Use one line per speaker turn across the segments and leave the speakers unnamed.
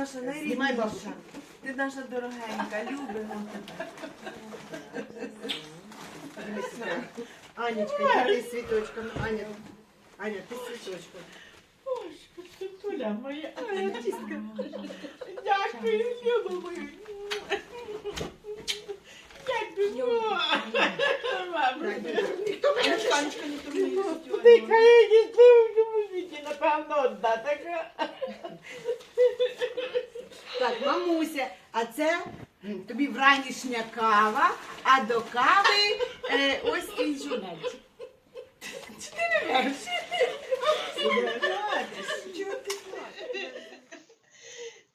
наша найрідніша. Ти наша дорогенька, любимо тебе.
Анечка, ти з цвіточком. Аня, Аня, ти.
Ой, Туля моя. Дякую, люба моя.
Ніхто мене Анечка не турбує.
Ти країні в цьому світі, напевно, одна така.
Мамуся, а це тобі вранішня кава, а до кави е, ось і журнальчик.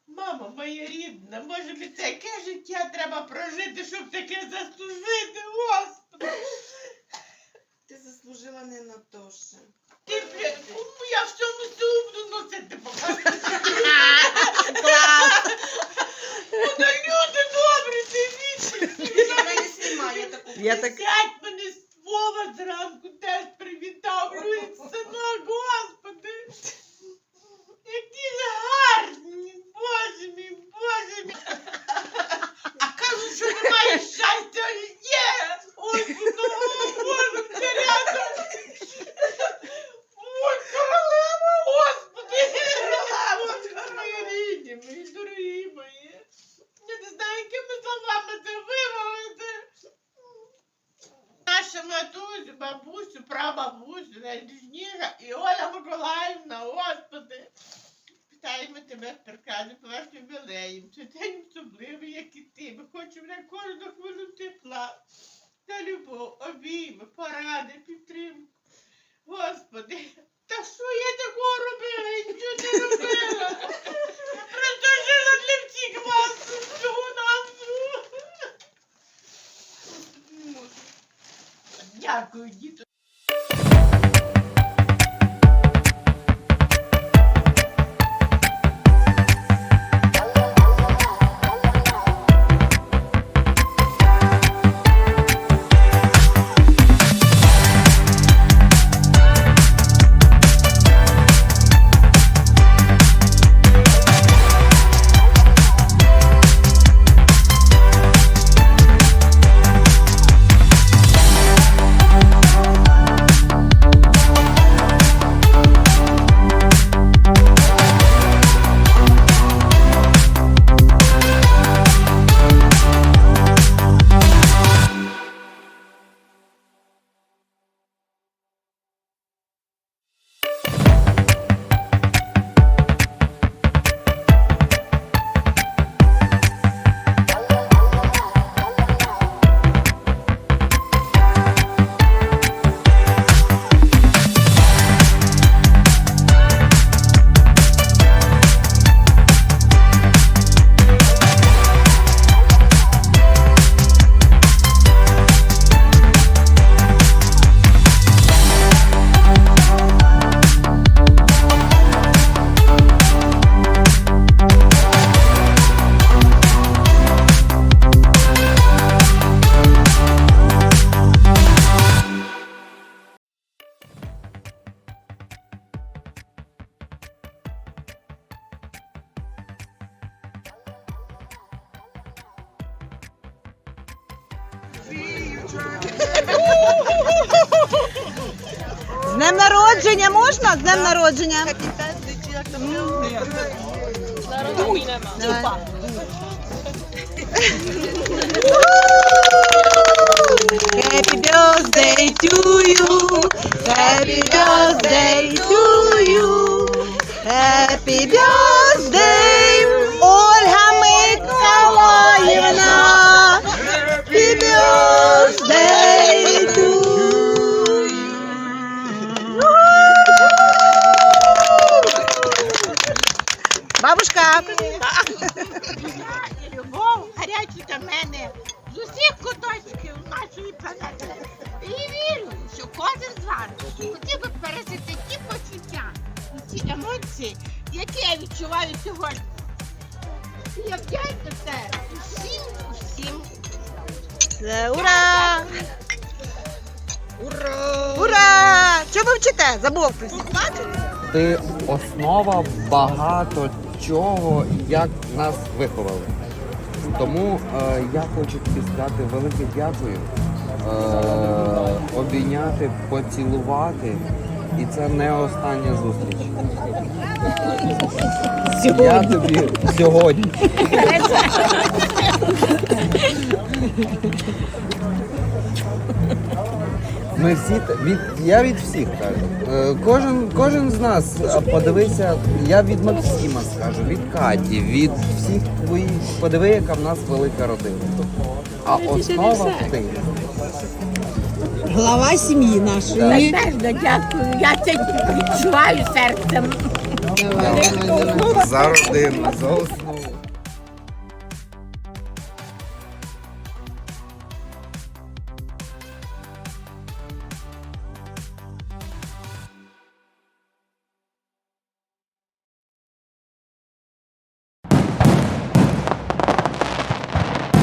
Мамо моя рідна, може би таке життя треба прожити, щоб таке заслужити, Господи.
Ти заслужила не на то ще.
Ти, блядь, я в цьому сумну носити покажу.
я
так
Наша матусю, бабусю, прабабусю, найрідніша і Оля Миколаївна, Господи. Вітаємо тебе в по вашим ювілеєм. Це день особливий, як і ти. Ми хочемо на кожну хвилю тепла. Та любов, обійми, поради, підтримку. Господи, та що я такого робила? Я нічого не робила. Я просто жила для всіх вас, всього нас.
Не можу.
Дякую,
З днем народження можна? З днем народження. Давай. Happy birthday to you. Happy birthday to you. Happy birthday,
Любов гарячу до мене з усіх куточків нашої планети. І вірю, що кожен з вас хотів би пережити ті почуття і ті емоції, які я відчуваю сьогодні. І я вдячна це усім, усім.
Це Ура! Ура! Ура! Що ви вчите? Забув.
Ти основа багато чого і як нас виховали. Тому е, я хочу тобі сказати велике дякую, е, обійняти, поцілувати. І це не остання зустріч. Я тобі сьогодні. Ми всі від я від всіх кажу. Е, Кожен, кожен з нас подивися, я від Максима скажу, від Каті, від всіх твоїх. Подиви, яка в нас велика родина. А основа ти.
Глава сім'ї нашої.
Сердечно дякую. Я це відчуваю серцем.
За родину, за основу.